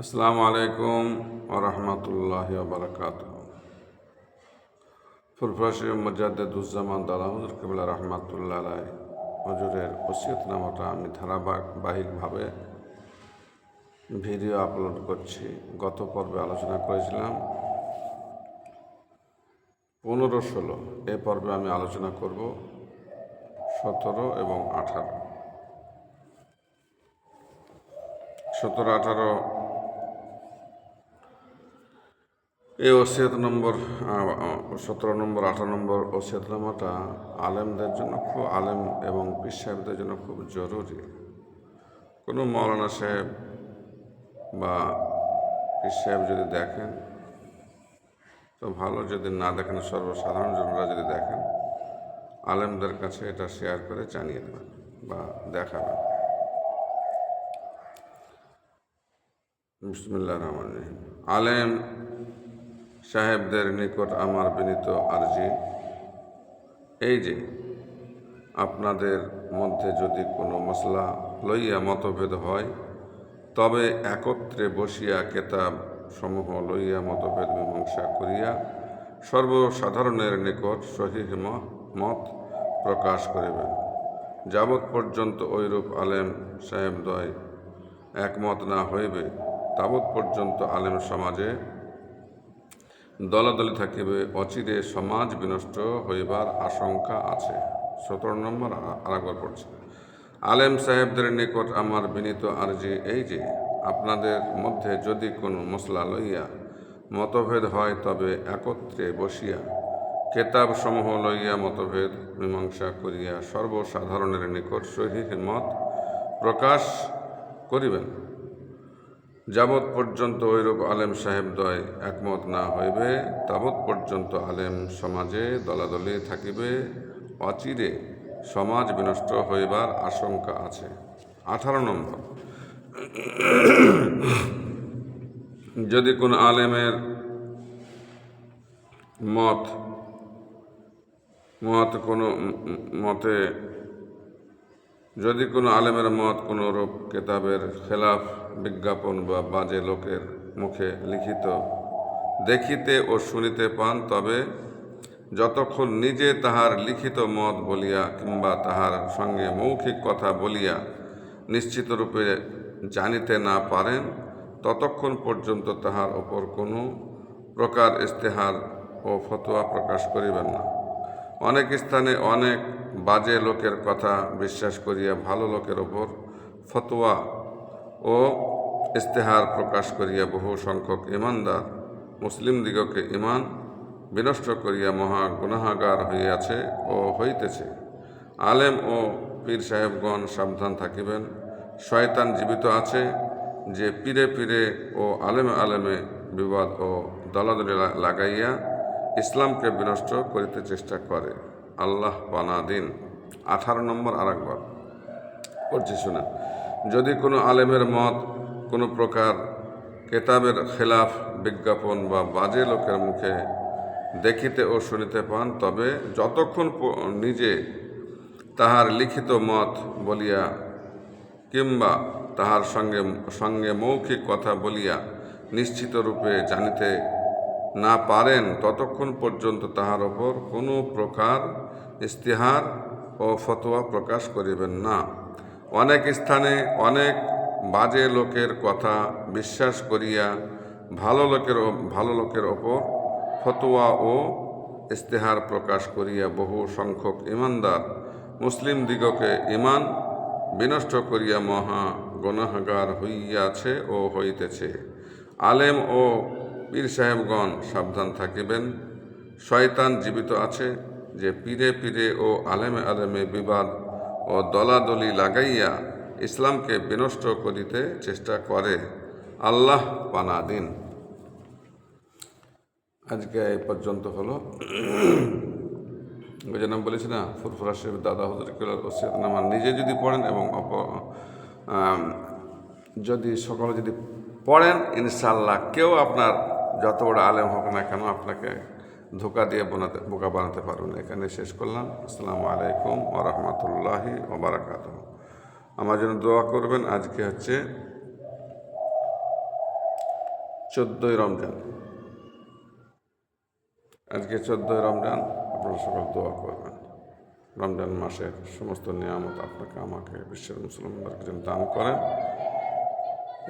আসসালামু আলাইকুম ওরহমতুল্লাহ বারকাত ফুরফুরাশি মজাদ্দুজ্জামান দালা হুজুর কবিলা রহমাতুল্লাহ আলাই হজুরের ওসিয়ত নামাটা আমি ধারাবাহিকভাবে ভিডিও আপলোড করছি। গত পর্বে আলোচনা করেছিলাম পনেরো ষোলো। এ পর্বে আমি আলোচনা করব সতেরো এবং আঠারো। সতেরো, আঠারো এই ওসিয়ত নম্বর সতেরো নম্বর, আঠারো নম্বর ওসিয়তনামাটা আলেমদের জন্য খুব আলেম এবং পীর সাহেবদের জন্য খুব জরুরি। কোনো মৌলানা সাহেব বা পীর সাহেব যদি দেখেন, তো ভালো যদি না দেখেন, সর্বসাধারণ জনরা যদি দেখেন, আলেমদের কাছে এটা শেয়ার করে জানিয়ে দেবেন বা দেখাবেন। বিসমুল্লাহ রহমান রহিম। আলেম সাহেবদের নিকট আমার বিনীত আর্জি। এই যে, আপনাদের মধ্যে যদি কোনো মশলা লইয়া মতভেদ হয়, তবে একত্রে বসিয়া কেতাব সমূহ লইয়া মতভেদ মীমাংসা করিয়া সর্বসাধারণের নিকট সহিহ মত প্রকাশ করিবেন। যাবৎ পর্যন্ত ঐরূপ আলেম সাহেবদ্বয় একমত না হইবে, তাবৎ পর্যন্ত আলেম সমাজে দলাদলি থাকিবে, অচিরে সমাজ বিনষ্ট হইবার আশঙ্কা আছে। সতেরো নম্বর আরেকবার পড়ছে। আলেম সাহেবদের নিকট আমার বিনীত আর্জি এই যে, আপনাদের মধ্যে যদি কোনো মশলা লইয়া মতভেদ হয় তবে একত্রে বসিয়া কেতাব সমূহ লইয়া মতভেদ মীমাংসা করিয়া সর্বসাধারণের নিকট সহিহ মত প্রকাশ করিবেন। যাবৎ পর্যন্ত ঐরূপ আলেম সাহেবদ্বয় একমত না হইবে, তাবৎ পর্যন্ত আলেম সমাজে দলাদলি থাকিবে। অচিরে সমাজ বিনষ্ট হইবার আশঙ্কা আছে। আঠারো নম্বর। যদি কোন আলেমের মত মত কোনো মতে যদি কোনো আলেমের মত কোনো রূপ কেতাবের খেলাফ, বিজ্ঞাপন বা বাজে লোকের মুখে লিখিত দেখিতে ও শুনিতে পান, তবে যতক্ষণ নিজে তাহার লিখিত মত বলিয়া কিংবা তাহার সঙ্গে মৌখিক কথা বলিয়া নিশ্চিত রূপে জানিতে না পারেন, ততক্ষণ পর্যন্ত তাহার ওপর কোনো প্রকার ইস্তেহার ও ফতোয়া প্রকাশ করিবেন না। অনেক স্থানে অনেক বাজে লোকের কথা বিশ্বাস করিয়া ভালো লোকের ওপর ফতোয়া ও ইস্তেহার প্রকাশ করিয়া বহু সংখ্যক ইমানদার মুসলিম দিগকে ইমান বিনষ্ট করিয়া মহা গুনাহাগার হইয়াছে ও হইতেছে। আলেম ও পীর সাহেবগণ সাবধান থাকিবেন। শয়তান জীবিত আছে যে পীরে পীরে ও আলেমে আলেমে বিবাদ ও দলাদলি লাগাইয়া ইসলামকে বিনষ্ট করিতে চেষ্টা করে। আল্লাহ পানা দিন। আঠারো নম্বর আর একবার পড়ছি শুনে যদি কোনো আলেমের মত, কোনো প্রকার কেতাবের খেলাফ, বিজ্ঞাপন বা বাজে লোকের মুখে দেখিতে ও শুনিতে পান, তবে যতক্ষণ নিজে তাহার লিখিত মত বলিয়া কিংবা তাহার সঙ্গে সঙ্গে মৌখিক কথা বলিয়া নিশ্চিত রূপে জানিতে না পারেন, ততক্ষণ পর্যন্ত তাহার ওপর কোনো প্রকার ইস্তিহার ও ফতোয়া প্রকাশ করিবেন না। অনেক স্থানে অনেক বাজে লোকের কথা বিশ্বাস করিয়া ভালো লোকের ভালো লোকের ওপর ফতোয়া ও ইস্তেহার প্রকাশ করিয়া বহু সংখ্যক ইমানদার মুসলিম দিগকে ইমান বিনষ্ট করিয়া মহা গণাহাগার হইয়াছে ও হইতেছে। আলেম ও পীর সাহেবগণ সাবধান থাকিবেন, শয়তান জীবিত আছে। যে পীরে পীরে ও আলেমে আলেমে বিবাদ ও দলাদলি লাগাইয়া ইসলামকে বিনষ্ট করিতে চেষ্টা করে। আল্লাহ পানা দিন। আজকে এই পর্যন্ত হলো। ওই বলেছি না, ফুরফুরা শরীফ দাদা হুজুর ওসিয়তনামা নিজে যদি পড়েন এবং অপ যদি সকলে যদি পড়েন ইনশাল্লাহ কেউ আপনার যত বড় আলেম হোক না কেন আপনাকে ধোকা দিয়ে বানাতে, বোকা বানাতে পারবেন এখানে শেষ করলাম। আসসালামু আলাইকুম ও ওরহমতুল্লাহি ওবরাকাত আমার জন্য দোয়া করবেন। আজকে হচ্ছে চোদ্দোই রমজান। আজকে চোদ্দোই রমজান। আপনারা সকল দোয়া করবেন। রমজান মাসের সমস্ত নিয়ামত আপনাকে, আমাকে, বিশ্বের মুসলমানদেরকে যেন দান করেন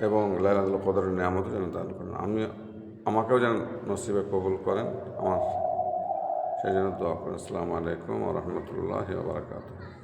এবং লাইলাতুল কদরের নিয়ামত যেন দান করেন। আমি আমাকেও যেন নসিবে কবুল করেন। আমার সেই জন্য দোয়া করেন। আসসালামু আলাইকুম রহমতুল্লাহ বারকাতুহ।